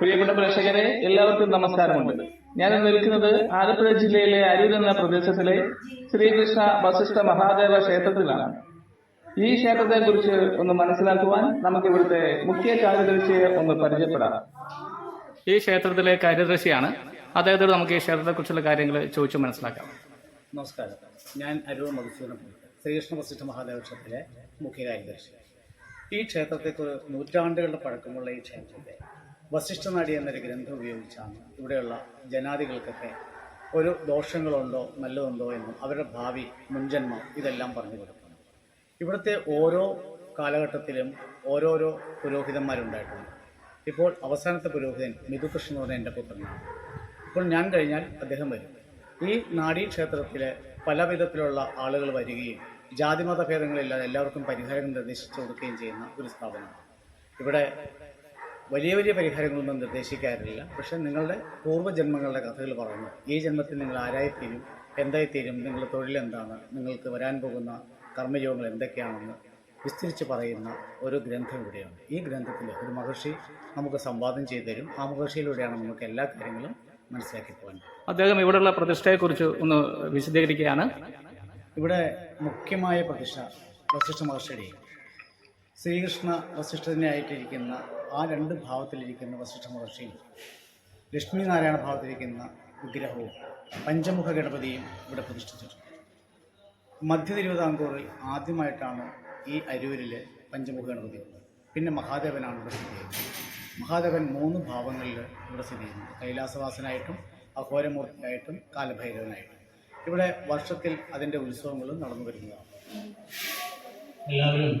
പ്രിയപ്പെട്ട പ്രേക്ഷകരെ എല്ലാവർക്കും നമസ്കാരമുണ്ട്. ഞാൻ നിൽക്കുന്നത് ആലപ്പുഴ ജില്ലയിലെ അരൂർ എന്ന പ്രദേശത്തിലെ ശ്രീകൃഷ്ണ വസിഷ്ഠ മഹാദേവ ക്ഷേത്രത്തിലാണ്. ഈ ക്ഷേത്രത്തെ കുറിച്ച് ഒന്ന് മനസ്സിലാക്കുവാൻ നമുക്ക് ഇവിടുത്തെ മുഖ്യ കാര്യദർശിയെ ഒന്ന് പരിചയപ്പെടാം. ഈ ക്ഷേത്രത്തിലെ കാര്യദർശിയാണ് അദ്ദേഹത്തോട് നമുക്ക് ഈ ക്ഷേത്രത്തെ കുറിച്ചുള്ള കാര്യങ്ങൾ ചോദിച്ചു മനസ്സിലാക്കാം. നമസ്കാരം. ഞാൻ അരൂർ മധുസൂദൻ ശ്രീകൃഷ്ണ വസിഷ്ഠ മഹാദേവ ക്ഷേത്രത്തിലെ മുഖ്യ കാര്യദർശി ഈ ക്ഷേത്രത്തെ നൂറ്റാണ്ടുകളുടെ പഴക്കമുള്ള ഈ ക്ഷേത്രത്തെ വസിഷ്ഠനാടി എന്നൊരു ഗ്രന്ഥം ഉപയോഗിച്ചാണ് ഇവിടെയുള്ള ജനാദികൾക്കൊക്കെ ഒരു ദോഷങ്ങളുണ്ടോ നല്ലതുണ്ടോ എന്നും അവരുടെ ഭാവി മുൻജന്മം ഇതെല്ലാം പറഞ്ഞു കൊടുക്കുന്നത് ഇവിടുത്തെ ഓരോ കാലഘട്ടത്തിലും ഓരോരോ പുരോഹിതന്മാരുണ്ടായിട്ടുണ്ട്. ഇപ്പോൾ അവസാനത്തെ പുരോഹിതൻ മിഥുകൃഷ്ണൻ എന്ന് പറഞ്ഞ എന്റെ പുത്രനാണ്. ഇപ്പോൾ ഞാൻ കഴിഞ്ഞാൽ അദ്ദേഹം വരും. ഈ നാഡീക്ഷേത്രത്തിൽ പല വിധത്തിലുള്ള ആളുകൾ വരികയും ജാതിമത ഭേദങ്ങളില്ലാതെ എല്ലാവർക്കും പരിഹാരം നിർദ്ദേശിച്ചു കൊടുക്കുകയും ചെയ്യുന്ന ഒരു സ്ഥാപനമാണ്. ഇവിടെ വലിയ വലിയ പരിഹാരങ്ങളൊന്നും നിർദ്ദേശിക്കാറില്ല. പക്ഷെ നിങ്ങളുടെ പൂർവജന്മങ്ങളുടെ കഥകൾ പറഞ്ഞു ഈ ജന്മത്തിൽ നിങ്ങൾ ആരായിത്തീരും? എന്തായിത്തീരും? നിങ്ങളുടെ തൊഴിലെന്താണ് നിങ്ങൾക്ക് വരാൻ പോകുന്ന കർമ്മയോഗങ്ങൾ എന്തൊക്കെയാണെന്ന് വിസ്തരിച്ച് പറയുന്ന ഒരു ഗ്രന്ഥം ഇവിടെയാണ് ഈ ഗ്രന്ഥത്തിൽ ഒരു മഹർഷി നമുക്ക് സംവാദം ചെയ്തു തരും ആ മഹർഷിയിലൂടെയാണ് നമുക്ക് എല്ലാ കാര്യങ്ങളും മനസ്സിലാക്കി പോകുന്നത് അദ്ദേഹം ഇവിടെയുള്ള പ്രതിഷ്ഠയെക്കുറിച്ച് ഒന്ന് വിശദീകരിക്കുകയാണ്. ഇവിടെ മുഖ്യമായ പ്രതിഷ്ഠ വസിഷ്ഠ മഹർഷിയുടെയും ശ്രീകൃഷ്ണ വസിഷ്ഠനായിട്ടിരിക്കുന്ന ആ രണ്ട് ഭാവത്തിലിരിക്കുന്ന വസിഷ്ഠ മഹർഷിയും ലക്ഷ്മി നാരായണ ഭാവത്തിലിരിക്കുന്ന വിഗ്രഹവും പഞ്ചമുഖ ഗണപതിയും ഇവിടെ പ്രതിഷ്ഠിച്ചിട്ടുണ്ട്. മധ്യ തിരുവിതാംകൂറിൽ ആദ്യമായിട്ടാണ് ഈ അരൂരിൽ പഞ്ചമുഖ ഗണപതി പിന്നെ മഹാദേവനാണ് ഇവിടെ സ്ഥിതി ചെയ്യുന്നത്. മഹാദേവൻ മൂന്ന് ഭാവങ്ങളിൽ ഇവിടെ സ്ഥിതി ചെയ്യുന്നു കൈലാസവാസനായിട്ടും അഘോരമൂർത്തിയായിട്ടും കാലഭൈരവനായിട്ടും. ഇവിടെ വർഷത്തിൽ അതിന്റെ ഉത്സവങ്ങളും നടന്നു വരുന്നതാണ്. എല്ലാവരും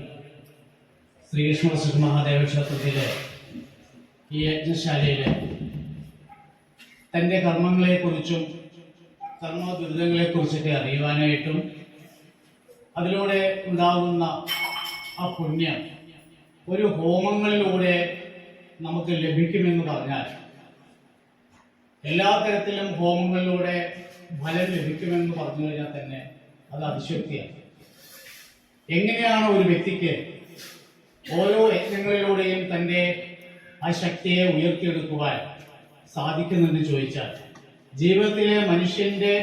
ശ്രീകൃഷ്ണ ശ്രീ മഹാദേവ ക്ഷേത്രത്തിലെ ഈ യജ്ഞശാലയിലെ തന്റെ കർമ്മങ്ങളെക്കുറിച്ചും കർമ്മ ദുരിതങ്ങളെക്കുറിച്ചൊക്കെ അറിയുവാനായിട്ടും അതിലൂടെ ഉണ്ടാകുന്ന ആ പുണ്യം ഒരു ഹോമങ്ങളിലൂടെ നമുക്ക് ലഭിക്കുമെന്ന് പറഞ്ഞാൽ എല്ലാ തരത്തിലും ഹോമങ്ങളിലൂടെ ഫലം ലഭിക്കുമെന്ന് പറഞ്ഞു കഴിഞ്ഞാൽ തന്നെ അത് അതിശക്തിയാണ്. എങ്ങനെയാണ് ഒരു വ്യക്തിക്ക് ഓരോ യജ്ഞങ്ങളിലൂടെയും തന്റെ ആ ശക്തിയെ ഉയർത്തിയെടുക്കുവാൻ സാധിക്കുന്നെന്ന് ചോദിച്ചാൽ ജീവിതത്തിലെ മനുഷ്യന്റെ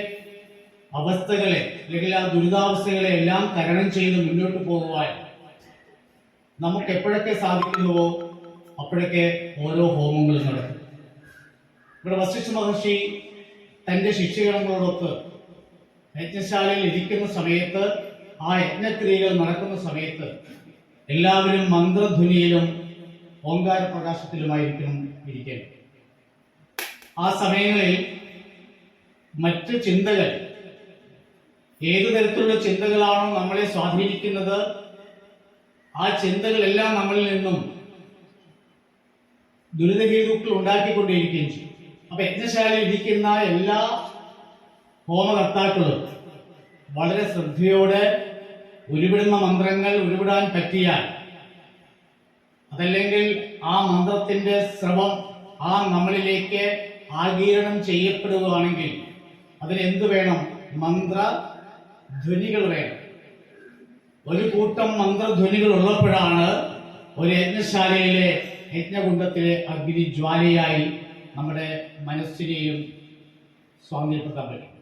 അവസ്ഥകളെ അല്ലെങ്കിൽ ആ ദുരിതാവസ്ഥകളെ എല്ലാം തരണം ചെയ്ത് മുന്നോട്ട് പോകുവാൻ നമുക്ക് എപ്പോഴൊക്കെ സാധിക്കുന്നുവോ അപ്പോഴൊക്കെ ഓരോ ഹോമങ്ങളും നടക്കും. ഇവിടെ വസിഷ്ഠ മഹർഷി തന്റെ ശിഷ്യഗണങ്ങളോടൊത്ത് യജ്ഞശാലയിൽ ഇരിക്കുന്ന സമയത്ത് ആ യജ്ഞക്രിയകൾ നടക്കുന്ന സമയത്ത് എല്ലാവരും മന്ത്രധ്വനിയിലും ഓങ്കാര പ്രകാശത്തിലുമായിരിക്കണം ഇരിക്കേണ്ടത് ആ സമയങ്ങളിൽ മറ്റ് ചിന്തകൾ ഏതു തരത്തിലുള്ള ചിന്തകളാണോ നമ്മളെ സ്വാധീനിക്കുന്നത് ആ ചിന്തകളെല്ലാം നമ്മളിൽ നിന്നും ദുരിതഹേതുക്കൾ ഉണ്ടാക്കിക്കൊണ്ടിരിക്കുകയും ചെയ്യും. അപ്പൊ യജ്ഞശാലയിൽ ഇരിക്കുന്ന എല്ലാ ഹോമകർത്താക്കളും വളരെ ശ്രദ്ധയോടെ ഉരുവിടുന്ന മന്ത്രങ്ങൾ ഉരുവിടാൻ പറ്റിയാൽ അതല്ലെങ്കിൽ ആ മന്ത്രത്തിന്റെ സ്രവം ആ നമ്മളിലേക്ക് ആഗീരണം ചെയ്യപ്പെടുകയാണെങ്കിൽ അതിന് എന്ത് വേണം? മന്ത്ര ധ്വനികൾ വേണം. ഒരു കൂട്ടം മന്ത്രധ്വനികൾ ഉള്ളപ്പോഴാണ് ഒരു യജ്ഞശാലയിലെ യജ്ഞകുണ്ടത്തിലെ അഗ്നിജ്വാലയായി നമ്മുടെ മനസ്സിനെയും സ്വാതന്ത്ര്യപ്പെടുത്താൻ പറ്റും.